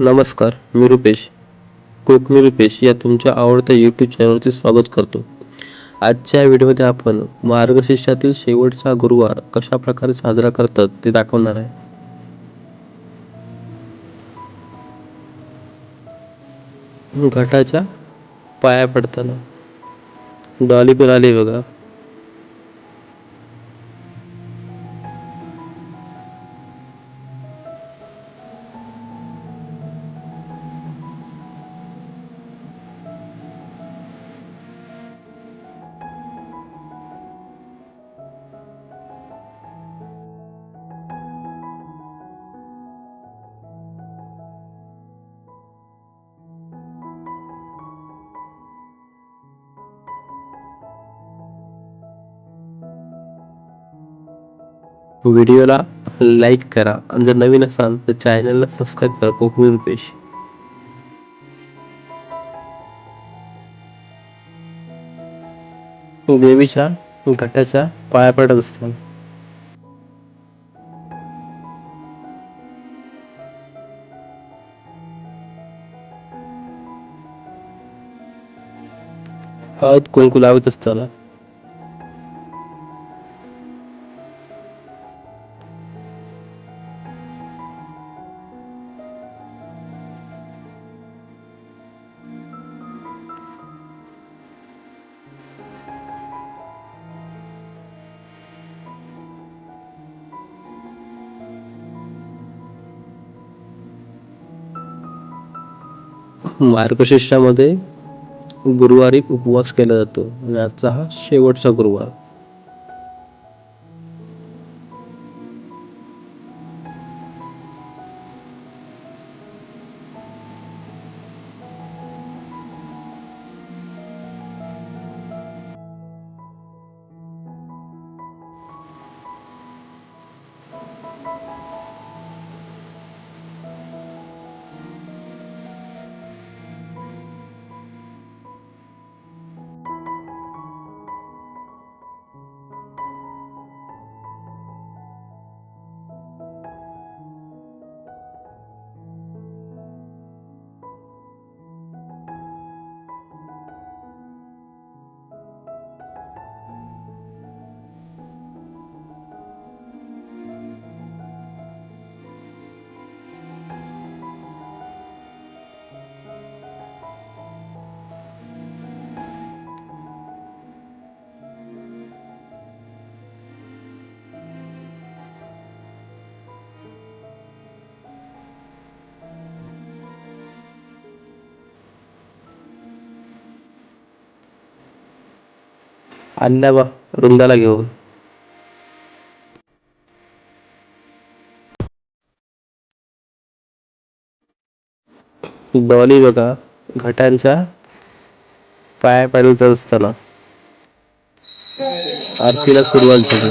नमस्कार मी रुपेश. कोकणी रुपेश या तुमच्या आवडत्या यूट्यूब चॅनलचे स्वागत करतो. आजच्या व्हिडिओमध्ये आपण मार्गशीर्षातील शेवटचा गुरुवार कशा प्रकारे साजरा करतात ते दाखवणार आहे. घटाच्या पाया पडताना. डॉली आले बघा. व्हिडिओला लाईक करा. आणि जर नवीन असाल तर चॅनलला सबस्क्राईब करा. कोकणी रुपेश. देवीच्या घटाच्या पाया पडत असतात हळद कुंकू लावत असताना मार्गशीर्षामध्ये गुरुवारी उपवास केला जातो. आणि आजचा हा शेवटचा गुरुवार. आणल्या बा वृंदाला घेऊन. डॉली बघा घटांच्या पाया पडत असताना. आरतीला सुरुवात झाली.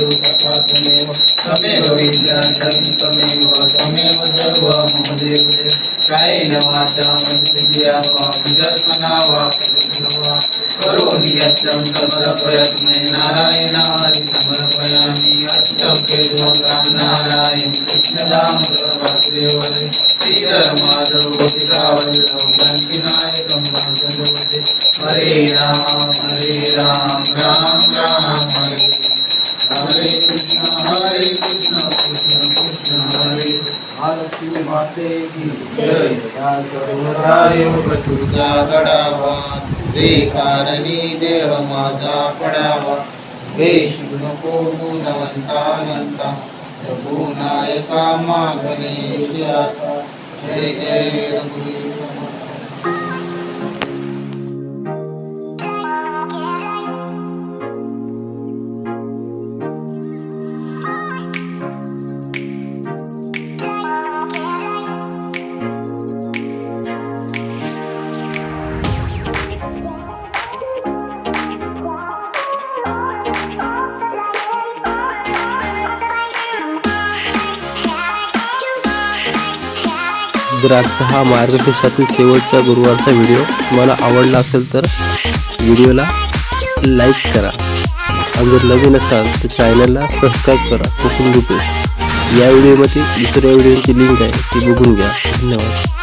you. तुझा गडावा तुझे कारणी देह माझा पडावा वेश नको गुणवंतानंता प्रभू नायका मागणे जय जय रघुवीर. तर आजचा हा मार्गदर्शनातील शेवटच्या गुरुवारचा व्हिडिओ. तुम्हाला आवडला असेल तर व्हिडिओला लाईक करा. आणि जर नवीन असाल तर चॅनलला सबस्क्राईब करा. कुठून रुपये या व्हिडिओमध्ये दुसऱ्या व्हिडिओची लिंक आहे ती बघून घ्या. धन्यवाद.